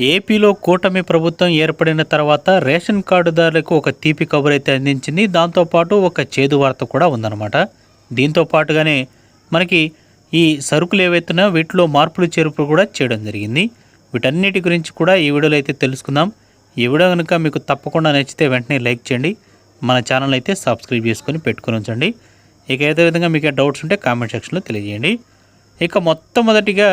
ఏపీలో కూటమి ప్రభుత్వం ఏర్పడిన తర్వాత రేషన్ కార్డుదారులకు ఒక తీపి కబురు అయితే అందించింది దాంతోపాటు ఒక చేదు వార్త కూడా ఉందన్నమాట. దీంతో పాటుగానే మనకి ఈ సరుకులు ఏవైతున్నాయో వీటిలో మార్పులు చేర్పులు కూడా చేయడం జరిగింది. వీటన్నిటి గురించి కూడా ఈ వీడియోలో అయితే తెలుసుకుందాం. ఈ వీడియో కనుక మీకు తప్పకుండా నచ్చితే వెంటనే లైక్ చేయండి. మన ఛానల్ అయితే సబ్స్క్రైబ్ చేసుకొని పెట్టుకుని ఉంచండి. ఇక ఏదో విధంగా మీకు డౌట్స్ ఉంటే కామెంట్ సెక్షన్లో తెలియజేయండి. ఇక మొట్టమొదటిగా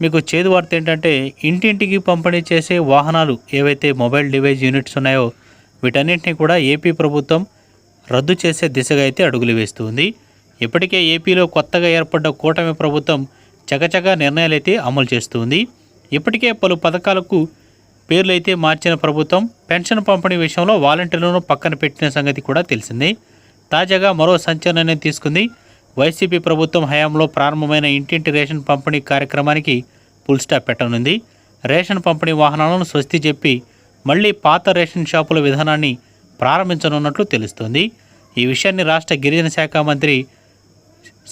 మీకు చేదు వార్త ఏంటంటే ఇంటింటికి పంపిణీ చేసే వాహనాలు ఏవైతే మొబైల్ డివైస్ యూనిట్స్ ఉన్నాయో వీటన్నింటినీ కూడా ఏపీ ప్రభుత్వం రద్దు చేసే దిశగా అయితే అడుగులు వేస్తుంది ఇప్పటికే ఏపీలో కొత్తగా ఏర్పడ్డ కూటమి ప్రభుత్వం చకచక నిర్ణయాలు అయితే అమలు చేస్తుంది ఇప్పటికే పలు పథకాలకు పేర్లు అయితే మార్చిన ప్రభుత్వం పెన్షన్ పంపిణీ విషయంలో వాలంటీర్లను పక్కన పెట్టిన సంగతి కూడా తెలిసిందే. తాజాగా మరో సంచలనం తీసుకుంది. వైసీపీ ప్రభుత్వం హయాంలో ప్రారంభమైన ఇంటింటి రేషన్ పంపిణీ కార్యక్రమానికి ఫుల్ స్టాప్ పెట్టనుంది. రేషన్ పంపిణీ వాహనాలను స్వస్తి చెప్పి మళ్ళీ పాత రేషన్ షాపుల విధానాన్ని ప్రారంభించనున్నట్లు తెలుస్తోంది. ఈ విషయాన్ని రాష్ట్ర గిరిజన శాఖ మంత్రి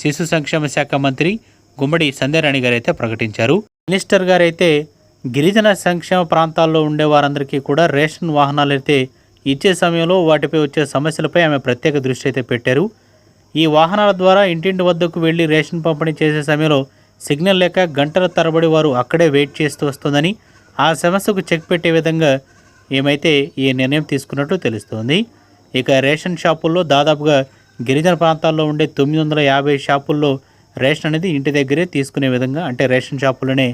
శిశు సంక్షేమ శాఖ మంత్రి గుమ్మడి సంధ్యారాణి గారు అయితే ప్రకటించారు. మినిస్టర్ గారైతే గిరిజన సంక్షేమ ప్రాంతాల్లో ఉండే వారందరికీ కూడా రేషన్ వాహనాలు అయితే ఇచ్చే సమయంలో వాటిపై వచ్చే సమస్యలపై ఆమె ప్రత్యేక దృష్టి అయితే పెట్టారు. ఈ వాహనాల ద్వారా ఇంటింటి వద్దకు వెళ్ళి రేషన్ పంపిణీ చేసే సమయంలో సిగ్నల్ లేక గంటల తరబడి వారు అక్కడే వెయిట్ చేస్తూ వస్తుందని ఆ సమస్యకు చెక్ పెట్టే విధంగా ఏమైతే ఈ నిర్ణయం తీసుకున్నట్టు తెలుస్తోంది. ఇక రేషన్ షాపుల్లో దాదాపుగా గిరిజన ప్రాంతాల్లో ఉండే తొమ్మిది వందల యాభై షాపుల్లో రేషన్ అనేది ఇంటి దగ్గరే తీసుకునే విధంగా అంటే రేషన్ షాపులనే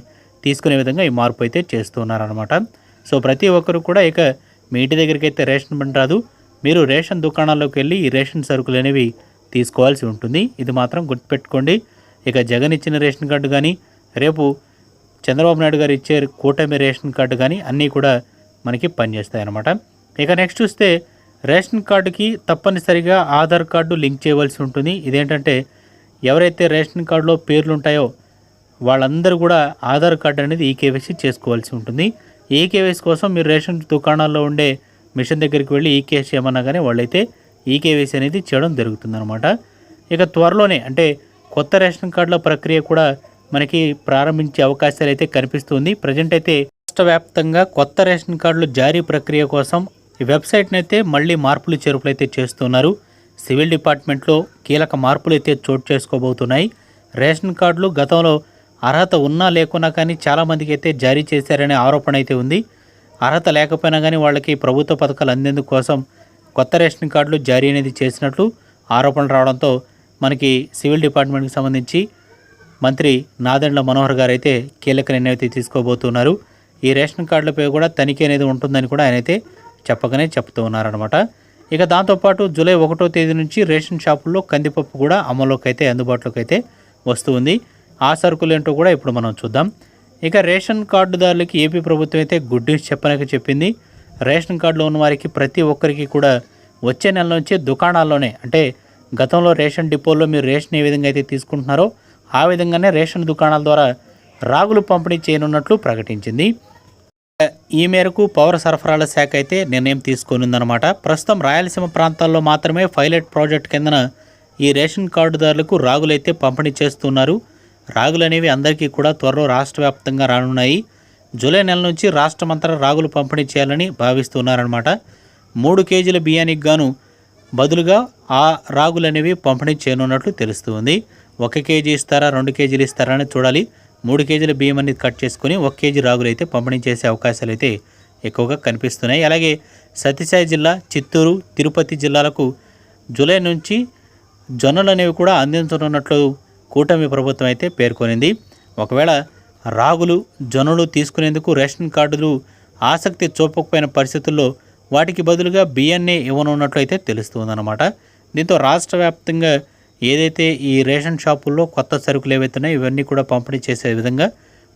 తీసుకునే విధంగా ఈ మార్పు అయితే చేస్తున్నారనమాట సో ప్రతి ఒక్కరు కూడా ఇక మీ ఇంటి దగ్గరికి అయితే రేషన్ బండి రాదు. మీరు రేషన్ దుకాణాల్లోకి వెళ్ళి ఈ రేషన్ సరుకులు అనేవి తీసుకోవాల్సి ఉంటుంది. ఇది మాత్రం గుర్తుపెట్టుకోండి. ఇక జగన్ ఇచ్చిన రేషన్ కార్డు కానీ రేపు చంద్రబాబు నాయుడు గారు ఇచ్చే కూటమి రేషన్ కార్డు కానీ అన్నీ కూడా మనకి పనిచేస్తాయి అన్నమాట ఇక నెక్స్ట్ చూస్తే రేషన్ కార్డుకి తప్పనిసరిగా ఆధార్ కార్డు లింక్ చేయవలసి ఉంటుంది. ఇదేంటంటే ఎవరైతే రేషన్ కార్డులో పేర్లు ఉంటాయో వాళ్ళందరూ కూడా ఆధార్ కార్డు అనేది ఈకేవైసీ చేసుకోవాల్సి ఉంటుంది. ఈకేవైసీ కోసం మీరు రేషన్ దుకాణాల్లో ఉండే మిషన్ దగ్గరికి వెళ్ళి ఈకేసీ ఏమన్నా కానీ వాళ్ళైతే ఈకేవైసీ అనేది చేయడం జరుగుతుందనమాట ఇక త్వరలోనే అంటే కొత్త రేషన్ కార్డుల ప్రక్రియ కూడా మనకి ప్రారంభించే అవకాశాలు అయితే కనిపిస్తుంది. ప్రజెంట్ అయితే రాష్ట్ర వ్యాప్తంగా కొత్త రేషన్ కార్డులు జారీ ప్రక్రియ కోసం ఈ వెబ్సైట్ని అయితే మళ్ళీ మార్పులు చేర్పులు అయితే చేస్తున్నారు. సివిల్ డిపార్ట్మెంట్లో కీలక మార్పులు అయితే చోటు చేసుకోబోతున్నాయి. రేషన్ కార్డులు గతంలో అర్హత ఉన్నా లేకున్నా కానీ చాలామందికి అయితే జారీ చేశారనే ఆరోపణ అయితే ఉంది. అర్హత లేకపోయినా కానీ వాళ్ళకి ప్రభుత్వ పథకాలు అందేందుకు కోసం కొత్త రేషన్ కార్డులు జారీ అనేది చేసినట్లు ఆరోపణలు రావడంతో మనకి సివిల్ డిపార్ట్మెంట్కి సంబంధించి మంత్రి నాదెండ్ల మనోహర్ గారు అయితే కీలక నిర్ణయం అయితే తీసుకోబోతున్నారు. ఈ రేషన్ కార్డులపై కూడా తనిఖీ అనేది ఉంటుందని కూడా ఆయన అయితే చెప్పకనే చెప్తూ ఉన్నారనమాట ఇక దాంతోపాటు జూలై ఒకటో తేదీ నుంచి రేషన్ షాపుల్లో కందిపప్పు కూడా అమల్లోకి అయితే అందుబాటులోకి అయితే వస్తుంది ఆ సరుకులు ఏంటో కూడా ఇప్పుడు మనం చూద్దాం. ఇక రేషన్ కార్డుదారులకి ఏపీ ప్రభుత్వం అయితే గుడ్ న్యూస్ చెప్పనక చెప్పింది. రేషన్ కార్డులో ఉన్న వారికి ప్రతి ఒక్కరికి కూడా వచ్చే నెల నుంచి దుకాణాల్లోనే అంటే గతంలో రేషన్ డిపోలో మీరు రేషన్ ఏ విధంగా అయితే తీసుకుంటున్నారో ఆ విధంగానే రేషన్ దుకాణాల ద్వారా రాగులు పంపిణీ చేయనున్నట్లు ప్రకటించింది. ఈ మేరకు పౌర సరఫరాల శాఖ అయితే నిర్ణయం తీసుకొనిందనమాట ప్రస్తుతం రాయలసీమ ప్రాంతాల్లో మాత్రమే పైలట్ ప్రాజెక్ట్ కిందన ఈ రేషన్ కార్డుదారులకు రాగులైతే పంపిణీ చేస్తున్నారు. రాగులు అనేవి అందరికీ కూడా త్వరలో రాష్ట్ర వ్యాప్తంగా రానున్నాయి. జూలై నెల నుంచి రాష్ట్రమంతటా రాగులు పంపిణీ చేయాలని భావిస్తున్నారనమాట మూడు కేజీల బియ్యానికి గాను బదులుగా ఆ రాగులు అనేవి పంపిణీ చేయనున్నట్లు తెలుస్తుంది. ఒక కేజీ ఇస్తారా రెండు కేజీలు ఇస్తారా అని చూడాలి. మూడు కేజీల బియ్యం అనేది కట్ చేసుకొని ఒక కేజీ రాగులు అయితే పంపిణీ చేసే అవకాశాలు అయితే ఎక్కువగా కనిపిస్తున్నాయి. అలాగే సత్యసాయి జిల్లా చిత్తూరు తిరుపతి జిల్లాలకు జూలై నుంచి జొన్నలు అనేవి కూడా అందించనున్నట్లు కూటమి ప్రభుత్వం అయితే పేర్కొనింది. ఒకవేళ రాగులు జొన్నలు తీసుకునేందుకు రేషన్ కార్డులు ఆసక్తి చూపకపోయిన పరిస్థితుల్లో వాటికి బదులుగా బియ్యాన్ని ఇవ్వనున్నట్లు అయితే తెలుస్తుందన్నమాట. దీంతో రాష్ట్ర వ్యాప్తంగా ఏదైతే ఈ రేషన్ షాపుల్లో కొత్త సరుకులు ఏవైతే ఇవన్నీ కూడా పంపిణీ చేసే విధంగా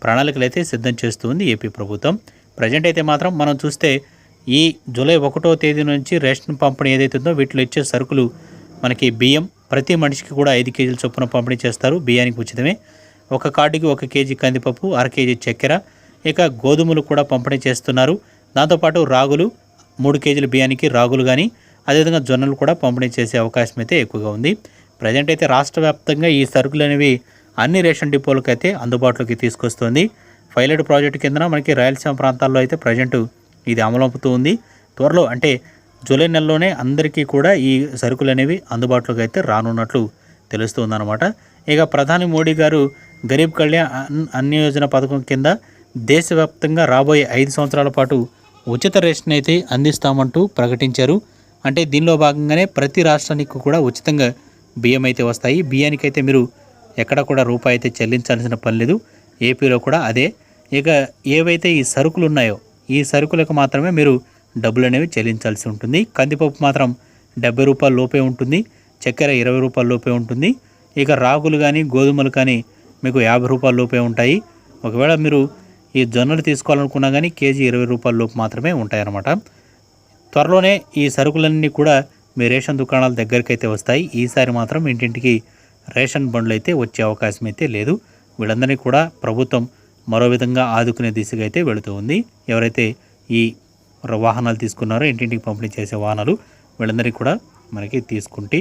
ప్రణాళికలు అయితే సిద్ధం చేస్తుంది ఏపీ ప్రభుత్వం. ప్రజెంట్ అయితే మాత్రం మనం చూస్తే ఈ జూలై ఒకటో తేదీ నుంచి రేషన్ పంపిణీ ఏదైతే ఉందో వీటిలో ఇచ్చే సరుకులు మనకి బియ్యం ప్రతి మనిషికి కూడా ఐదు కేజీల చొప్పున పంపిణీ చేస్తారు. బియ్యానికి ఉచితమే. ఒక కార్డుకి ఒక కేజీ కందిపప్పు అర కేజీ చక్కెర ఇక గోధుమలు కూడా పంపిణీ చేస్తున్నారు. దాంతోపాటు రాగులు మూడు కేజీల బియ్యానికి రాగులు కానీ అదేవిధంగా జొన్నలు కూడా పంపిణీ చేసే అవకాశం అయితే ఎక్కువగా ఉంది. ప్రజెంట్ అయితే రాష్ట్ర వ్యాప్తంగా ఈ సరుకులు అనేవి అన్ని రేషన్ డిపోలకు అయితే అందుబాటులోకి తీసుకొస్తుంది. పైలట్ ప్రాజెక్టు కింద మనకి రాయలసీమ ప్రాంతాల్లో అయితే ప్రజెంట్ ఇది అమలవుతూ ఉంది. త్వరలో అంటే జూలై నెలలోనే అందరికీ కూడా ఈ సరుకులు అనేవి అందుబాటులోకి అయితే రానున్నట్లు తెలుస్తుందన్నమాట. ఇక ప్రధాని మోడీ గారు గరీబ్ కళ్యాణ్ అన్- అన్న యోజన పథకం కింద దేశవ్యాప్తంగా రాబోయే ఐదు సంవత్సరాల పాటు ఉచిత రేషన్ అయితే అందిస్తామంటూ ప్రకటించారు. అంటే దీనిలో భాగంగానే ప్రతి రాష్ట్రానికి కూడా ఉచితంగా బియ్యం అయితే వస్తాయి. బియ్యానికైతే మీరు ఎక్కడ కూడా రూపాయి అయితే చెల్లించాల్సిన పని లేదు. ఏపీలో కూడా అదే. ఇక ఏవైతే ఈ సరుకులు ఉన్నాయో ఈ సరుకులకు మాత్రమే మీరు డబ్బులు అనేవి చెల్లించాల్సి ఉంటుంది. కందిపప్పు మాత్రం డెబ్బై రూపాయల లోపే ఉంటుంది. చక్కెర ఇరవై రూపాయల లోపే ఉంటుంది. ఇక రాగులు కానీ గోధుమలు కానీ మీకు యాభై రూపాయల లోపే ఉంటాయి. ఒకవేళ మీరు ఈ జొన్నలు తీసుకోవాలనుకున్నా కానీ కేజీ ఇరవై రూపాయల లోపు మాత్రమే ఉంటాయన్నమాట. త్వరలోనే ఈ సరుకులన్నీ కూడా మీ రేషన్ దుకాణాల దగ్గరికి అయితే వస్తాయి. ఈసారి మాత్రం ఇంటింటికి రేషన్ బండ్లు అయితే వచ్చే అవకాశం అయితే లేదు. వీళ్ళందరినీ కూడా ప్రభుత్వం మరో విధంగా ఆదుకునే దిశగా అయితే వెళుతూ ఉంది. ఎవరైతే ఈ వాహనాలు తీసుకున్నారో ఇంటింటికి పంపిణీ చేసే వాహనాలు వీళ్ళందరికీ కూడా మనకి తీసుకుంటే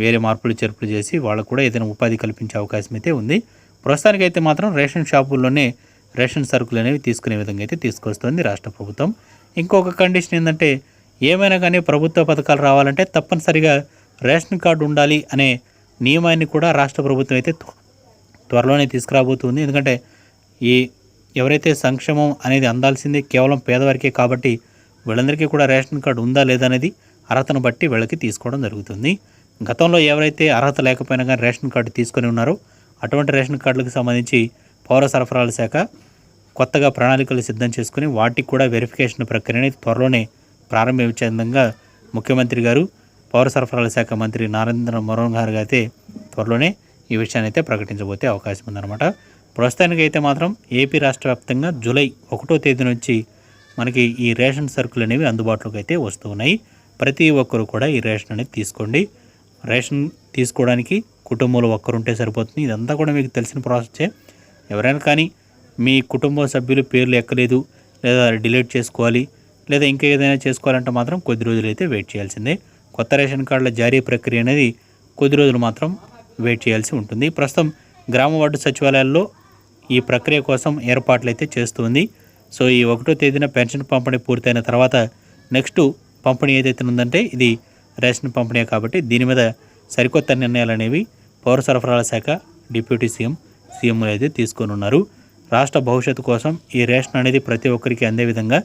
వేరే మార్పులు చేర్పులు చేసి వాళ్ళకు కూడా ఏదైనా ఉపాధి కల్పించే అవకాశం అయితే ఉంది. ప్రస్తుతానికైతే మాత్రం రేషన్ షాపుల్లోనే రేషన్ సరుకులు అనేవి తీసుకునే విధంగా అయితే తీసుకొస్తుంది రాష్ట్ర ప్రభుత్వం. ఇంకొక కండిషన్ ఏంటంటే ఏమైనా కానీ ప్రభుత్వ పథకాలు రావాలంటే తప్పనిసరిగా రేషన్ కార్డు ఉండాలి అనే నియమాన్ని కూడా రాష్ట్ర ప్రభుత్వం అయితే త్వరలోనే తీసుకురాబోతుంది. ఎందుకంటే ఈ ఎవరైతే సంక్షేమం అనేది అందాల్సింది కేవలం పేదవారికే కాబట్టి వీళ్ళందరికీ కూడా రేషన్ కార్డు ఉందా లేదా అనేది అర్హతను బట్టి వీళ్ళకి తీసుకోవడం జరుగుతుంది. గతంలో ఎవరైతే అర్హత లేకపోయినా కానీ రేషన్ కార్డు తీసుకొని ఉన్నారో అటువంటి రేషన్ కార్డులకు సంబంధించి పౌర సరఫరాల శాఖ కొత్తగా ప్రణాళికలు సిద్ధం చేసుకుని వాటికి కూడా వెరిఫికేషన్ ప్రక్రియని త్వరలోనే ప్రారంభించే విధంగా ముఖ్యమంత్రి గారు పౌర సరఫరాల శాఖ మంత్రి నరేంద్ర మోహన్ గారు అయితే త్వరలోనే ఈ విషయాన్ని అయితే ప్రకటించబోతే అవకాశం ఉందన్నమాట. ప్రస్తుతానికి అయితే మాత్రం ఏపీ రాష్ట్ర వ్యాప్తంగా జూలై ఒకటో తేదీ నుంచి మనకి ఈ రేషన్ సరుకులు అనేవి అందుబాటులోకి అయితే వస్తున్నాయి ప్రతి ఒక్కరు కూడా ఈ రేషన్ అనేది తీసుకోండి. రేషన్ తీసుకోవడానికి కుటుంబంలో ఒక్కరుంటే సరిపోతుంది. ఇదంతా కూడా మీకు తెలిసిన ప్రాసెసే. ఎవరైనా కానీ మీ కుటుంబ సభ్యులు పేర్లు ఎక్కలేదు లేదా డిలీట్ చేసుకోవాలి లేదా ఇంకా ఏదైనా చేసుకోవాలంటే మాత్రం కొద్ది రోజులు అయితే వెయిట్ చేయాల్సిందే. కొత్త రేషన్ కార్డుల జారీ ప్రక్రియ అనేది కొద్ది రోజులు మాత్రం వెయిట్ చేయాల్సి ఉంటుంది. ప్రస్తుతం గ్రామ వార్డు సచివాలయాల్లో ఈ ప్రక్రియ కోసం ఏర్పాట్లు అయితే చేస్తుంది. సో ఈ ఒకటో తేదీన పెన్షన్ పంపిణీ పూర్తయిన తర్వాత నెక్స్ట్ పంపిణీ ఏదైతే ఉందంటే ఇది రేషన్ పంపిణీ కాబట్టి దీని మీద సరికొత్త నిర్ణయాలు అనేవి పౌర సరఫరాల శాఖ డిప్యూటీ సీఎం సీఎంలు అయితే తీసుకొని ఉన్నారు. రాష్ట్ర భవిష్యత్తు కోసం ఈ రేషన్ అనేది ప్రతి ఒక్కరికి అందే విధంగా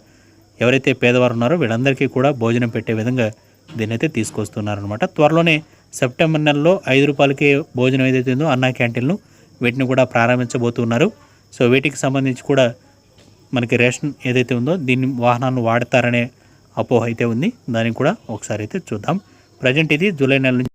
ఎవరైతే పేదవారు ఉన్నారో వీళ్ళందరికీ కూడా భోజనం పెట్టే విధంగా దీన్ని అయితే తీసుకొస్తున్నారనమాట త్వరలోనే సెప్టెంబర్ నెలలో ఐదు రూపాయలకి భోజనం ఏదైతే ఉందో అన్నా క్యాంటీన్లు వీటిని కూడా ప్రారంభించబోతున్నారు. సో వీటికి సంబంధించి కూడా మనకి రేషన్ ఏదైతే ఉందో దీన్ని వాహనాలను వాడతారనే అపోహ అయితే ఉంది. దానికి కూడా ఒకసారి అయితే చూద్దాం. ప్రజెంట్ ఇది జూలై నెల నుంచి